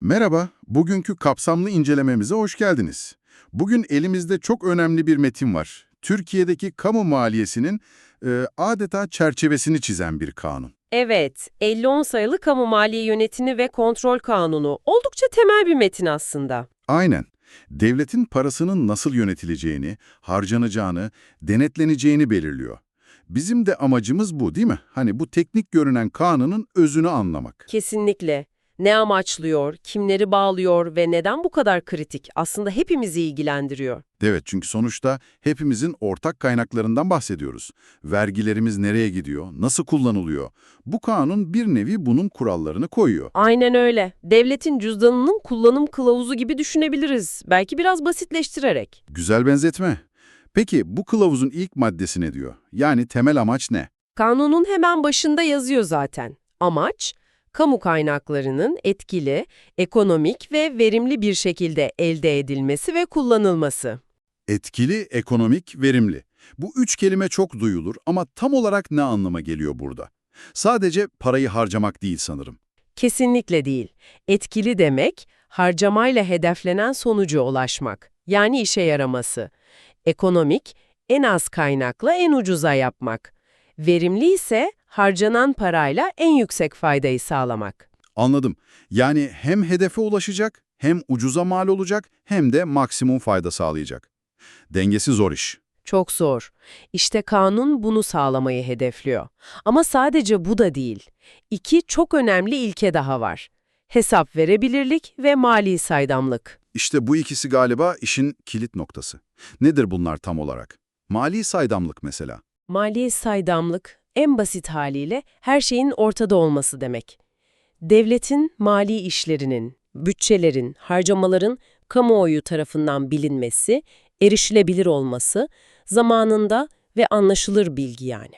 Merhaba, bugünkü kapsamlı incelememize hoş geldiniz. Bugün elimizde çok önemli bir metin var. Türkiye'deki kamu maliyesinin e, adeta çerçevesini çizen bir kanun. Evet, 50-10 sayılı Kamu Maliye Yönetimi ve Kontrol Kanunu oldukça temel bir metin aslında. Aynen. Devletin parasının nasıl yönetileceğini, harcanacağını, denetleneceğini belirliyor. Bizim de amacımız bu değil mi? Hani bu teknik görünen kanunun özünü anlamak. Kesinlikle. Ne amaçlıyor, kimleri bağlıyor ve neden bu kadar kritik aslında hepimizi ilgilendiriyor. Evet çünkü sonuçta hepimizin ortak kaynaklarından bahsediyoruz. Vergilerimiz nereye gidiyor, nasıl kullanılıyor? Bu kanun bir nevi bunun kurallarını koyuyor. Aynen öyle. Devletin cüzdanının kullanım kılavuzu gibi düşünebiliriz. Belki biraz basitleştirerek. Güzel benzetme. Peki bu kılavuzun ilk maddesi ne diyor? Yani temel amaç ne? Kanunun hemen başında yazıyor zaten. Amaç, kamu kaynaklarının etkili, ekonomik ve verimli bir şekilde elde edilmesi ve kullanılması. Etkili, ekonomik, verimli. Bu üç kelime çok duyulur ama tam olarak ne anlama geliyor burada? Sadece parayı harcamak değil sanırım. Kesinlikle değil. Etkili demek, harcamayla hedeflenen sonuca ulaşmak, yani işe yaraması. Ekonomik, en az kaynakla en ucuza yapmak. Verimli ise harcanan parayla en yüksek faydayı sağlamak. Anladım. Yani hem hedefe ulaşacak, hem ucuza mal olacak, hem de maksimum fayda sağlayacak. Dengesi zor iş. Çok zor. İşte kanun bunu sağlamayı hedefliyor. Ama sadece bu da değil. İki çok önemli ilke daha var. Hesap verebilirlik ve mali saydamlık. İşte bu ikisi galiba işin kilit noktası. Nedir bunlar tam olarak? Mali saydamlık mesela. Mali saydamlık en basit haliyle her şeyin ortada olması demek. Devletin mali işlerinin, bütçelerin, harcamaların kamuoyu tarafından bilinmesi, erişilebilir olması, zamanında ve anlaşılır bilgi yani.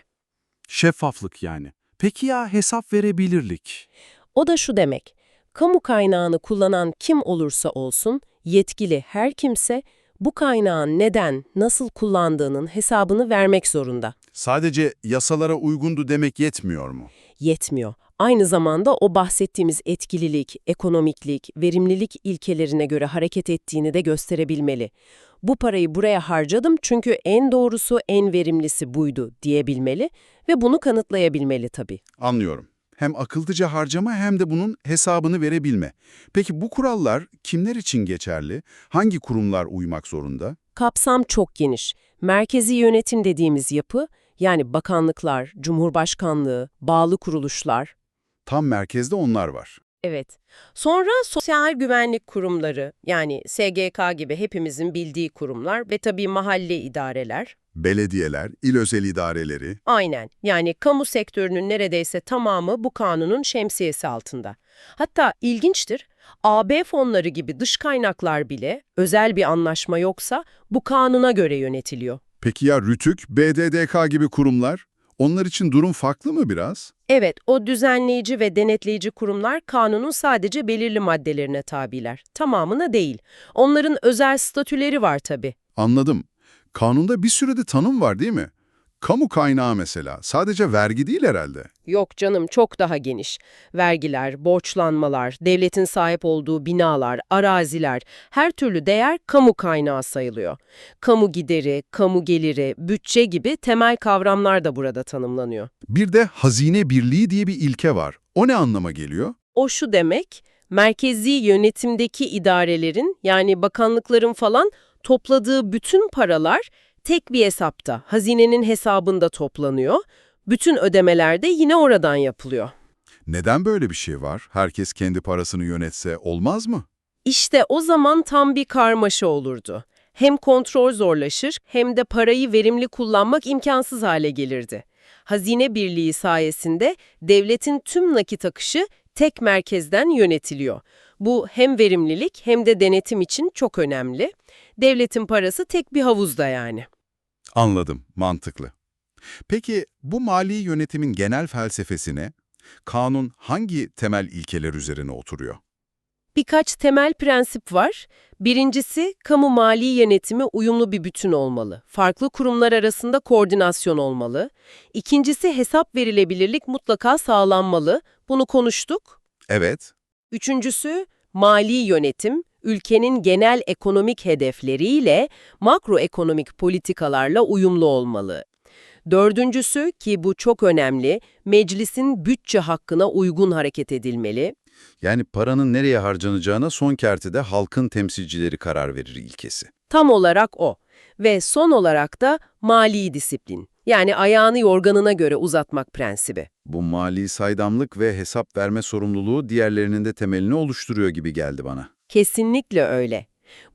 Şeffaflık yani. Peki ya hesap verebilirlik? O da şu demek, kamu kaynağını kullanan kim olursa olsun, yetkili her kimse bu kaynağın neden, nasıl kullandığının hesabını vermek zorunda. Sadece yasalara uygundu demek yetmiyor mu? Yetmiyor. Aynı zamanda o bahsettiğimiz etkililik, ekonomiklik, verimlilik ilkelerine göre hareket ettiğini de gösterebilmeli. Bu parayı buraya harcadım çünkü en doğrusu, en verimlisi buydu diyebilmeli ve bunu kanıtlayabilmeli tabii. Anlıyorum. Hem akıllıca harcama hem de bunun hesabını verebilme. Peki bu kurallar kimler için geçerli? Hangi kurumlar uymak zorunda? Kapsam çok geniş. Merkezi yönetim dediğimiz yapı, yani bakanlıklar, cumhurbaşkanlığı, bağlı kuruluşlar, Tam merkezde onlar var. Evet. Sonra sosyal güvenlik kurumları, yani SGK gibi hepimizin bildiği kurumlar ve tabii mahalle idareler. Belediyeler, il özel idareleri. Aynen. Yani kamu sektörünün neredeyse tamamı bu kanunun şemsiyesi altında. Hatta ilginçtir, AB fonları gibi dış kaynaklar bile özel bir anlaşma yoksa bu kanuna göre yönetiliyor. Peki ya RÜTÜK, BDDK gibi kurumlar? Onlar için durum farklı mı biraz? Evet, o düzenleyici ve denetleyici kurumlar kanunun sadece belirli maddelerine tabiler. Tamamına değil. Onların özel statüleri var tabii. Anladım. Kanunda bir sürü de tanım var değil mi? Kamu kaynağı mesela. Sadece vergi değil herhalde. Yok canım çok daha geniş. Vergiler, borçlanmalar, devletin sahip olduğu binalar, araziler, her türlü değer kamu kaynağı sayılıyor. Kamu gideri, kamu geliri, bütçe gibi temel kavramlar da burada tanımlanıyor. Bir de hazine birliği diye bir ilke var. O ne anlama geliyor? O şu demek, merkezi yönetimdeki idarelerin yani bakanlıkların falan topladığı bütün paralar tek bir hesapta, hazinenin hesabında toplanıyor. Bütün ödemeler de yine oradan yapılıyor. Neden böyle bir şey var? Herkes kendi parasını yönetse olmaz mı? İşte o zaman tam bir karmaşa olurdu. Hem kontrol zorlaşır hem de parayı verimli kullanmak imkansız hale gelirdi. Hazine Birliği sayesinde devletin tüm nakit akışı tek merkezden yönetiliyor. Bu hem verimlilik hem de denetim için çok önemli. Devletin parası tek bir havuzda yani. Anladım, mantıklı. Peki bu mali yönetimin genel felsefesine, kanun hangi temel ilkeler üzerine oturuyor? Birkaç temel prensip var. Birincisi, kamu mali yönetimi uyumlu bir bütün olmalı. Farklı kurumlar arasında koordinasyon olmalı. İkincisi, hesap verilebilirlik mutlaka sağlanmalı. Bunu konuştuk. Evet, Üçüncüsü, mali yönetim, ülkenin genel ekonomik hedefleriyle makroekonomik politikalarla uyumlu olmalı. Dördüncüsü ki bu çok önemli, meclisin bütçe hakkına uygun hareket edilmeli. Yani paranın nereye harcanacağına son kertede halkın temsilcileri karar verir ilkesi. Tam olarak o. Ve son olarak da mali disiplin. Yani ayağını yorganına göre uzatmak prensibi. Bu mali saydamlık ve hesap verme sorumluluğu diğerlerinin de temelini oluşturuyor gibi geldi bana. Kesinlikle öyle.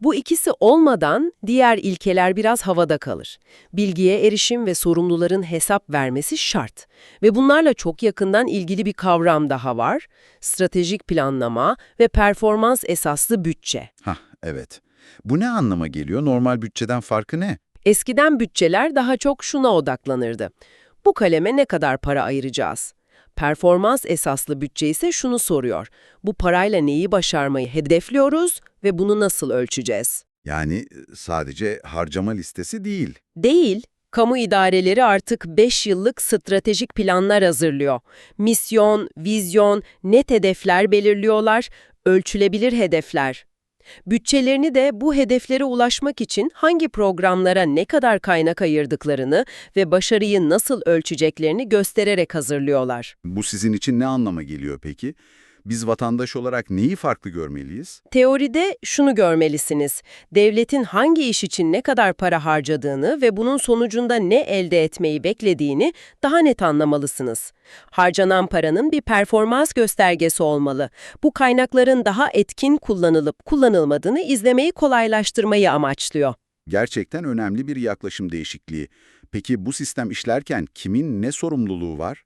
Bu ikisi olmadan diğer ilkeler biraz havada kalır. Bilgiye erişim ve sorumluların hesap vermesi şart. Ve bunlarla çok yakından ilgili bir kavram daha var. Stratejik planlama ve performans esaslı bütçe. Hah, evet. Bu ne anlama geliyor? Normal bütçeden farkı ne? Eskiden bütçeler daha çok şuna odaklanırdı. Bu kaleme ne kadar para ayıracağız? Performans esaslı bütçe ise şunu soruyor. Bu parayla neyi başarmayı hedefliyoruz ve bunu nasıl ölçeceğiz? Yani e, sadece harcama listesi değil. Değil, kamu idareleri artık 5 yıllık stratejik planlar hazırlıyor. Misyon, vizyon, net hedefler belirliyorlar, ölçülebilir hedefler. Bütçelerini de bu hedeflere ulaşmak için hangi programlara ne kadar kaynak ayırdıklarını ve başarıyı nasıl ölçeceklerini göstererek hazırlıyorlar. Bu sizin için ne anlama geliyor peki? Biz vatandaş olarak neyi farklı görmeliyiz? Teoride şunu görmelisiniz. Devletin hangi iş için ne kadar para harcadığını ve bunun sonucunda ne elde etmeyi beklediğini daha net anlamalısınız. Harcanan paranın bir performans göstergesi olmalı. Bu kaynakların daha etkin kullanılıp kullanılmadığını izlemeyi kolaylaştırmayı amaçlıyor. Gerçekten önemli bir yaklaşım değişikliği. Peki bu sistem işlerken kimin ne sorumluluğu var?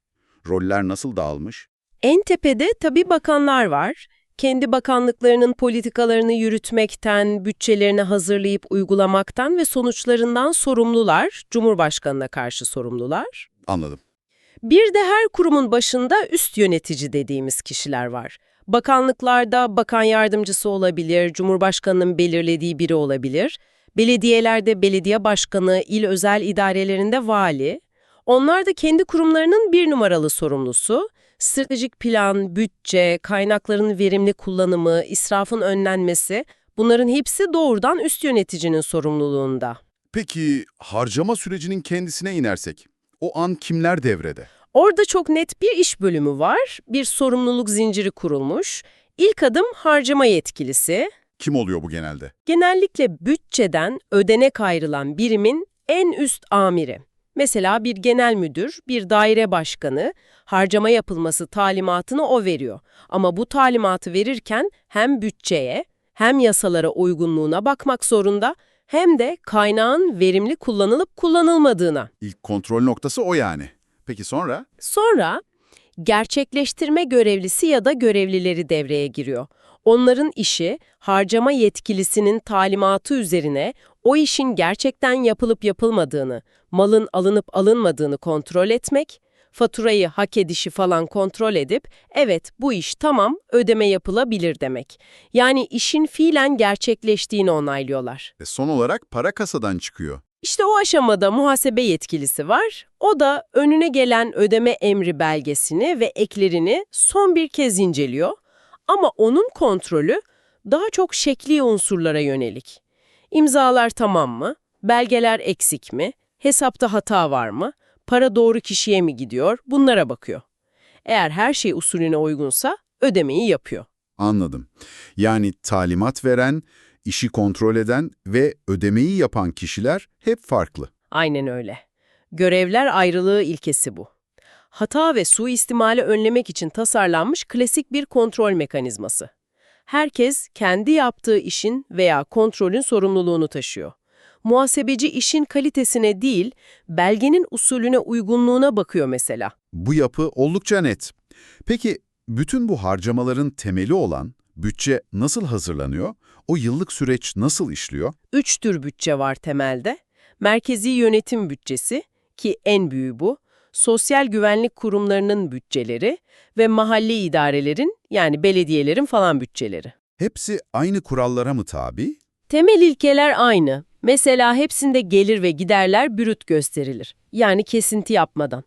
Roller nasıl dağılmış? En tepede tabii bakanlar var. Kendi bakanlıklarının politikalarını yürütmekten, bütçelerini hazırlayıp uygulamaktan ve sonuçlarından sorumlular, Cumhurbaşkanına karşı sorumlular. Anladım. Bir de her kurumun başında üst yönetici dediğimiz kişiler var. Bakanlıklarda bakan yardımcısı olabilir, Cumhurbaşkanının belirlediği biri olabilir. Belediyelerde belediye başkanı, il özel idarelerinde vali. Onlar da kendi kurumlarının bir numaralı sorumlusu. Stratejik plan, bütçe, kaynakların verimli kullanımı, israfın önlenmesi bunların hepsi doğrudan üst yöneticinin sorumluluğunda. Peki harcama sürecinin kendisine inersek? O an kimler devrede? Orada çok net bir iş bölümü var, bir sorumluluk zinciri kurulmuş. İlk adım harcama yetkilisi. Kim oluyor bu genelde? Genellikle bütçeden ödenek ayrılan birimin en üst amiri. Mesela bir genel müdür, bir daire başkanı harcama yapılması talimatını o veriyor. Ama bu talimatı verirken hem bütçeye hem yasalara uygunluğuna bakmak zorunda hem de kaynağın verimli kullanılıp kullanılmadığına. İlk kontrol noktası o yani. Peki sonra? Sonra gerçekleştirme görevlisi ya da görevlileri devreye giriyor. Onların işi harcama yetkilisinin talimatı üzerine o işin gerçekten yapılıp yapılmadığını, malın alınıp alınmadığını kontrol etmek, faturayı hak edişi falan kontrol edip evet bu iş tamam ödeme yapılabilir demek. Yani işin fiilen gerçekleştiğini onaylıyorlar. E son olarak para kasadan çıkıyor. İşte o aşamada muhasebe yetkilisi var. O da önüne gelen ödeme emri belgesini ve eklerini son bir kez inceliyor. Ama onun kontrolü daha çok şekli unsurlara yönelik. İmzalar tamam mı? Belgeler eksik mi? Hesapta hata var mı? Para doğru kişiye mi gidiyor? Bunlara bakıyor. Eğer her şey usulüne uygunsa ödemeyi yapıyor. Anladım. Yani talimat veren, işi kontrol eden ve ödemeyi yapan kişiler hep farklı. Aynen öyle. Görevler ayrılığı ilkesi bu. Hata ve suistimali önlemek için tasarlanmış klasik bir kontrol mekanizması. Herkes kendi yaptığı işin veya kontrolün sorumluluğunu taşıyor. Muhasebeci işin kalitesine değil, belgenin usulüne uygunluğuna bakıyor mesela. Bu yapı oldukça net. Peki bütün bu harcamaların temeli olan bütçe nasıl hazırlanıyor? O yıllık süreç nasıl işliyor? Üç tür bütçe var temelde. Merkezi yönetim bütçesi ki en büyüğü bu, sosyal güvenlik kurumlarının bütçeleri ve mahalli idarelerin yani belediyelerin falan bütçeleri. Hepsi aynı kurallara mı tabi? Temel ilkeler aynı. Mesela hepsinde gelir ve giderler bürüt gösterilir. Yani kesinti yapmadan.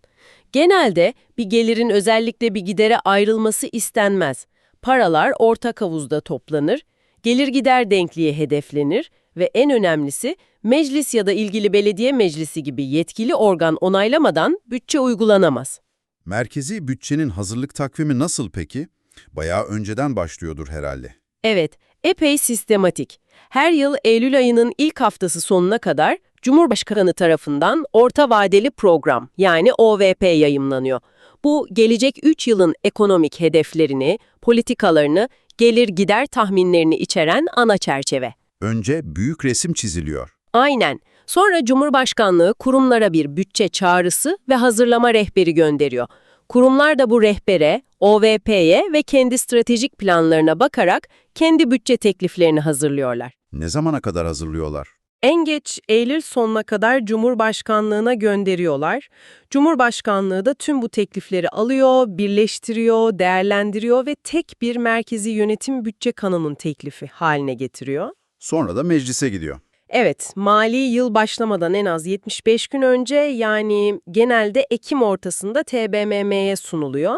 Genelde bir gelirin özellikle bir gidere ayrılması istenmez. Paralar ortak havuzda toplanır, gelir gider denkliği hedeflenir ve en önemlisi meclis ya da ilgili belediye meclisi gibi yetkili organ onaylamadan bütçe uygulanamaz. Merkezi bütçenin hazırlık takvimi nasıl peki? Bayağı önceden başlıyordur herhalde. Evet, epey sistematik. Her yıl Eylül ayının ilk haftası sonuna kadar Cumhurbaşkanı tarafından Orta Vadeli Program yani OVP yayımlanıyor. Bu gelecek 3 yılın ekonomik hedeflerini, politikalarını, gelir gider tahminlerini içeren ana çerçeve. Önce büyük resim çiziliyor. Aynen. Sonra Cumhurbaşkanlığı kurumlara bir bütçe çağrısı ve hazırlama rehberi gönderiyor. Kurumlar da bu rehbere, OVP'ye ve kendi stratejik planlarına bakarak kendi bütçe tekliflerini hazırlıyorlar. Ne zamana kadar hazırlıyorlar? En geç Eylül sonuna kadar Cumhurbaşkanlığına gönderiyorlar. Cumhurbaşkanlığı da tüm bu teklifleri alıyor, birleştiriyor, değerlendiriyor ve tek bir merkezi yönetim bütçe kanunun teklifi haline getiriyor. Sonra da meclise gidiyor. Evet, mali yıl başlamadan en az 75 gün önce yani genelde Ekim ortasında TBMM'ye sunuluyor.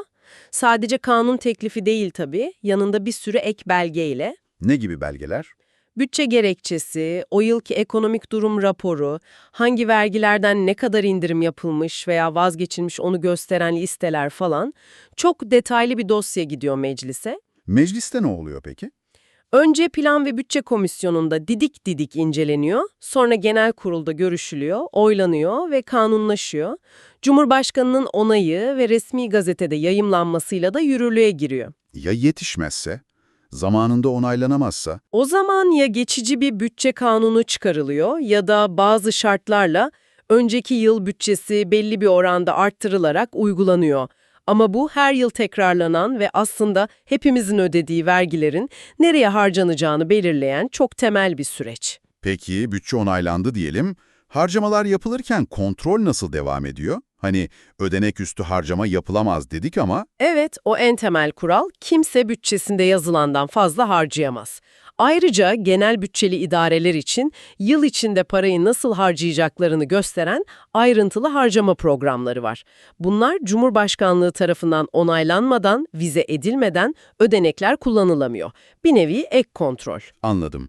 Sadece kanun teklifi değil tabii, yanında bir sürü ek belgeyle. Ne gibi belgeler? Bütçe gerekçesi, o yılki ekonomik durum raporu, hangi vergilerden ne kadar indirim yapılmış veya vazgeçilmiş onu gösteren listeler falan çok detaylı bir dosya gidiyor meclise. Mecliste ne oluyor peki? Önce Plan ve Bütçe Komisyonu'nda didik didik inceleniyor, sonra genel kurulda görüşülüyor, oylanıyor ve kanunlaşıyor. Cumhurbaşkanının onayı ve resmi gazetede yayımlanmasıyla da yürürlüğe giriyor. Ya yetişmezse? Zamanında onaylanamazsa? O zaman ya geçici bir bütçe kanunu çıkarılıyor ya da bazı şartlarla önceki yıl bütçesi belli bir oranda arttırılarak uygulanıyor. Ama bu her yıl tekrarlanan ve aslında hepimizin ödediği vergilerin nereye harcanacağını belirleyen çok temel bir süreç. Peki bütçe onaylandı diyelim. Harcamalar yapılırken kontrol nasıl devam ediyor? Hani ödenek üstü harcama yapılamaz dedik ama Evet, o en temel kural kimse bütçesinde yazılandan fazla harcayamaz. Ayrıca genel bütçeli idareler için yıl içinde parayı nasıl harcayacaklarını gösteren ayrıntılı harcama programları var. Bunlar Cumhurbaşkanlığı tarafından onaylanmadan, vize edilmeden ödenekler kullanılamıyor. Bir nevi ek kontrol. anladım.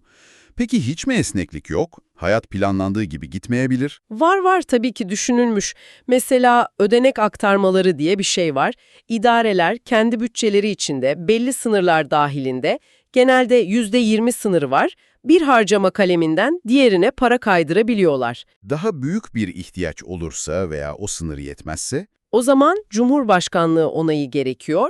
Peki hiç mi esneklik yok? Hayat planlandığı gibi gitmeyebilir. Var var tabii ki düşünülmüş. Mesela ödenek aktarmaları diye bir şey var. İdareler kendi bütçeleri içinde belli sınırlar dahilinde genelde %20 sınırı var. Bir harcama kaleminden diğerine para kaydırabiliyorlar. Daha büyük bir ihtiyaç olursa veya o sınır yetmezse O zaman Cumhurbaşkanlığı onayı gerekiyor.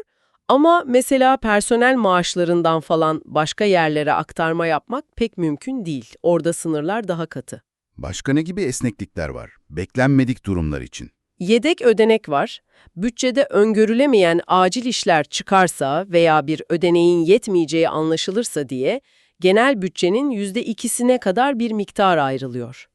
Ama mesela personel maaşlarından falan başka yerlere aktarma yapmak pek mümkün değil. Orada sınırlar daha katı. başka ne gibi esneklikler var? Beklenmedik durumlar için. Yedek ödenek var. Bütçede öngörülemeyen acil işler çıkarsa veya bir ödeneğin yetmeyeceği anlaşılırsa diye genel bütçenin %2'sine kadar bir miktar ayrılıyor.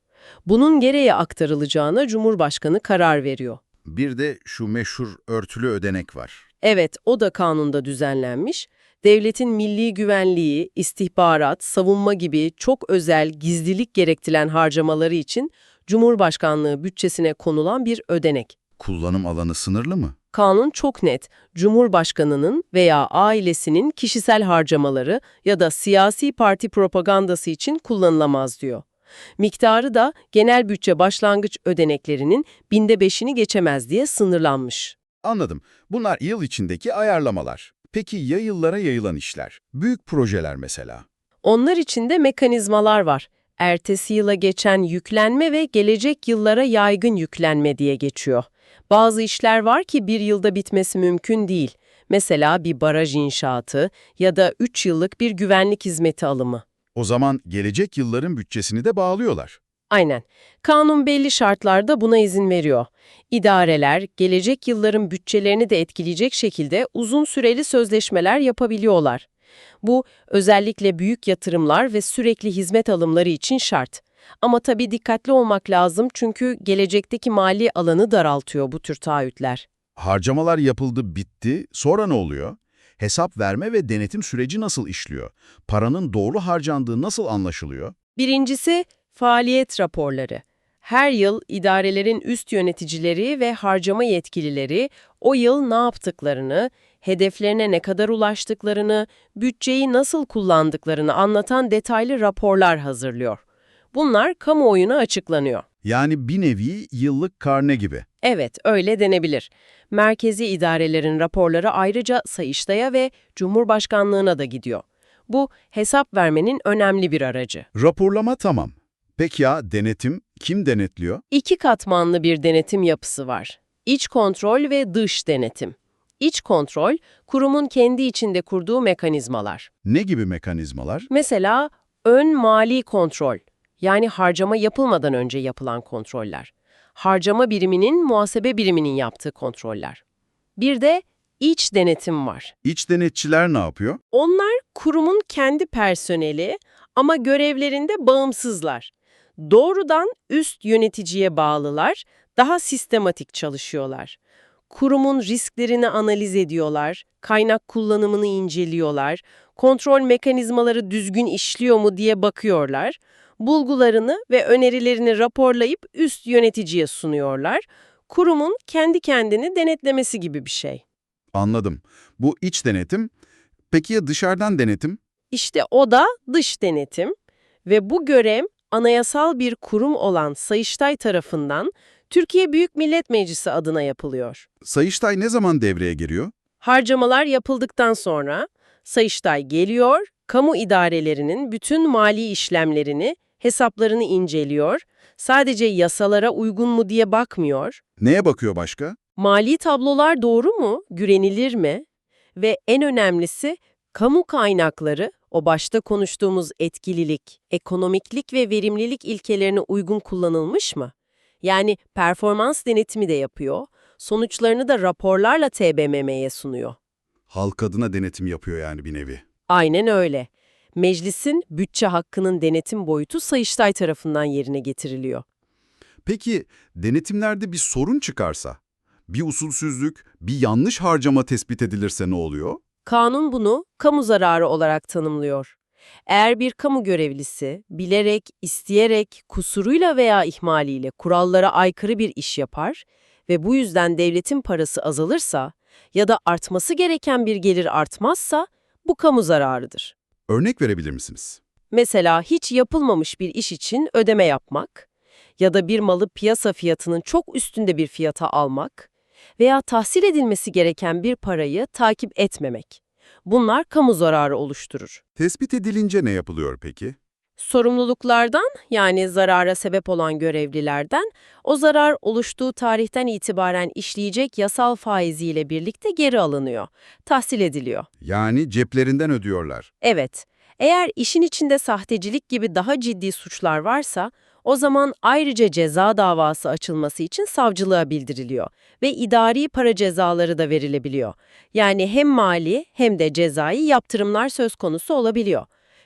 Bunun gereğe aktarılacağına Cumhurbaşkanı karar veriyor. Bir de şu meşhur örtülü ödenek var. Evet, o da kanunda düzenlenmiş. Devletin milli güvenliği, istihbarat, savunma gibi çok özel gizlilik gerektiren harcamaları için Cumhurbaşkanlığı bütçesine konulan bir ödenek. Kullanım alanı sınırlı mı? Kanun çok net. Cumhurbaşkanının veya ailesinin kişisel harcamaları ya da siyasi parti propagandası için kullanılamaz diyor. Miktarı da genel bütçe başlangıç ödeneklerinin binde beşini geçemez diye sınırlanmış. Anladım. Bunlar yıl içindeki ayarlamalar. Peki ya yıllara yayılan işler? Büyük projeler mesela. Onlar için de mekanizmalar var. Ertesi yıla geçen yüklenme ve gelecek yıllara yaygın yüklenme diye geçiyor. Bazı işler var ki bir yılda bitmesi mümkün değil. Mesela bir baraj inşaatı ya da 3 yıllık bir güvenlik hizmeti alımı. O zaman gelecek yılların bütçesini de bağlıyorlar. Aynen. Kanun belli şartlarda buna izin veriyor. İdareler, gelecek yılların bütçelerini de etkileyecek şekilde uzun süreli sözleşmeler yapabiliyorlar. Bu, özellikle büyük yatırımlar ve sürekli hizmet alımları için şart. Ama tabii dikkatli olmak lazım çünkü gelecekteki mali alanı daraltıyor bu tür taahhütler. Harcamalar yapıldı, bitti. Sonra ne oluyor? Hesap verme ve denetim süreci nasıl işliyor? Paranın doğru harcandığı nasıl anlaşılıyor? Birincisi, faaliyet raporları. Her yıl idarelerin üst yöneticileri ve harcama yetkilileri o yıl ne yaptıklarını, hedeflerine ne kadar ulaştıklarını, bütçeyi nasıl kullandıklarını anlatan detaylı raporlar hazırlıyor. Bunlar kamuoyuna açıklanıyor. Yani bir nevi yıllık karne gibi. Evet, öyle denebilir. Merkezi idarelerin raporları ayrıca Sayıştay'a ve Cumhurbaşkanlığına da gidiyor. Bu, hesap vermenin önemli bir aracı. Raporlama tamam. Peki ya denetim kim denetliyor? İki katmanlı bir denetim yapısı var. İç kontrol ve dış denetim. İç kontrol, kurumun kendi içinde kurduğu mekanizmalar. Ne gibi mekanizmalar? Mesela ön mali kontrol, yani harcama yapılmadan önce yapılan kontroller. Harcama biriminin muhasebe biriminin yaptığı kontroller. Bir de iç denetim var. İç denetçiler ne yapıyor? Onlar kurumun kendi personeli ama görevlerinde bağımsızlar. Doğrudan üst yöneticiye bağlılar, daha sistematik çalışıyorlar. Kurumun risklerini analiz ediyorlar, kaynak kullanımını inceliyorlar, kontrol mekanizmaları düzgün işliyor mu diye bakıyorlar, bulgularını ve önerilerini raporlayıp üst yöneticiye sunuyorlar. Kurumun kendi kendini denetlemesi gibi bir şey. Anladım. Bu iç denetim. Peki ya dışarıdan denetim? İşte o da dış denetim ve bu görev anayasal bir kurum olan Sayıştay tarafından Türkiye Büyük Millet Meclisi adına yapılıyor. Sayıştay ne zaman devreye giriyor? Harcamalar yapıldıktan sonra Sayıştay geliyor, kamu idarelerinin bütün mali işlemlerini, hesaplarını inceliyor, sadece yasalara uygun mu diye bakmıyor, Neye bakıyor başka? Mali tablolar doğru mu? Güvenilir mi? Ve en önemlisi kamu kaynakları o başta konuştuğumuz etkililik, ekonomiklik ve verimlilik ilkelerine uygun kullanılmış mı? Yani performans denetimi de yapıyor, sonuçlarını da raporlarla TBMM'ye sunuyor. Halk adına denetim yapıyor yani bir nevi. Aynen öyle. Meclisin bütçe hakkının denetim boyutu Sayıştay tarafından yerine getiriliyor. Peki denetimlerde bir sorun çıkarsa, bir usulsüzlük, bir yanlış harcama tespit edilirse ne oluyor? Kanun bunu kamu zararı olarak tanımlıyor. Eğer bir kamu görevlisi bilerek, isteyerek, kusuruyla veya ihmaliyle kurallara aykırı bir iş yapar ve bu yüzden devletin parası azalırsa ya da artması gereken bir gelir artmazsa bu kamu zararıdır. Örnek verebilir misiniz? Mesela hiç yapılmamış bir iş için ödeme yapmak ya da bir malı piyasa fiyatının çok üstünde bir fiyata almak veya tahsil edilmesi gereken bir parayı takip etmemek. Bunlar kamu zararı oluşturur. Tespit edilince ne yapılıyor peki? Sorumluluklardan yani zarara sebep olan görevlilerden o zarar oluştuğu tarihten itibaren işleyecek yasal faiziyle birlikte geri alınıyor, tahsil ediliyor. Yani ceplerinden ödüyorlar. Evet, eğer işin içinde sahtecilik gibi daha ciddi suçlar varsa, o zaman ayrıca ceza davası açılması için savcılığa bildiriliyor ve idari para cezaları da verilebiliyor. Yani hem mali hem de cezai yaptırımlar söz konusu olabiliyor.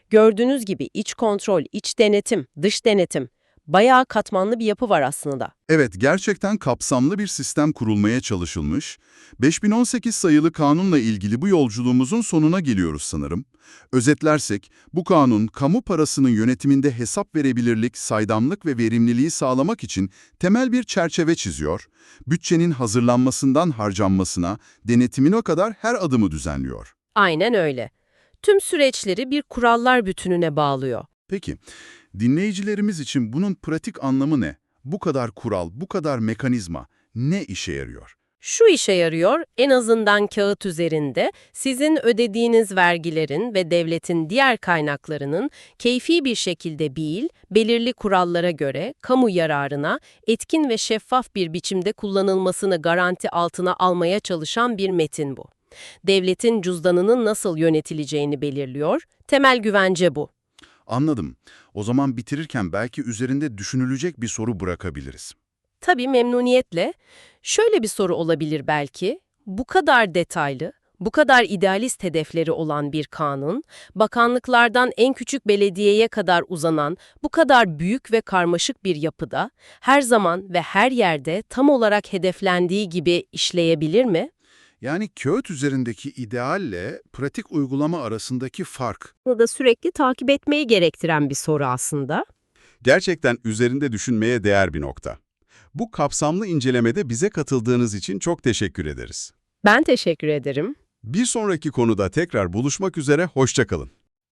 Gördüğünüz gibi iç kontrol, iç denetim, dış denetim, bayağı katmanlı bir yapı var aslında. Evet, gerçekten kapsamlı bir sistem kurulmaya çalışılmış. 5018 sayılı kanunla ilgili bu yolculuğumuzun sonuna geliyoruz sanırım. Özetlersek, bu kanun, kamu parasının yönetiminde hesap verebilirlik, saydamlık ve verimliliği sağlamak için temel bir çerçeve çiziyor. Bütçenin hazırlanmasından harcanmasına, denetimine kadar her adımı düzenliyor. Aynen öyle. Tüm süreçleri bir kurallar bütününe bağlıyor. Peki, dinleyicilerimiz için bunun pratik anlamı ne? Bu kadar kural, bu kadar mekanizma ne işe yarıyor? Şu işe yarıyor, en azından kağıt üzerinde sizin ödediğiniz vergilerin ve devletin diğer kaynaklarının keyfi bir şekilde değil, belirli kurallara göre kamu yararına etkin ve şeffaf bir biçimde kullanılmasını garanti altına almaya çalışan bir metin bu. Devletin cüzdanının nasıl yönetileceğini belirliyor, temel güvence bu. Anladım. O zaman bitirirken belki üzerinde düşünülecek bir soru bırakabiliriz. Tabii memnuniyetle. Şöyle bir soru olabilir belki. Bu kadar detaylı, bu kadar idealist hedefleri olan bir kanun, bakanlıklardan en küçük belediyeye kadar uzanan bu kadar büyük ve karmaşık bir yapıda her zaman ve her yerde tam olarak hedeflendiği gibi işleyebilir mi? Yani kağıt üzerindeki idealle pratik uygulama arasındaki fark. Bunu da sürekli takip etmeyi gerektiren bir soru aslında. Gerçekten üzerinde düşünmeye değer bir nokta. Bu kapsamlı incelemede bize katıldığınız için çok teşekkür ederiz. Ben teşekkür ederim. Bir sonraki konuda tekrar buluşmak üzere, hoşçakalın.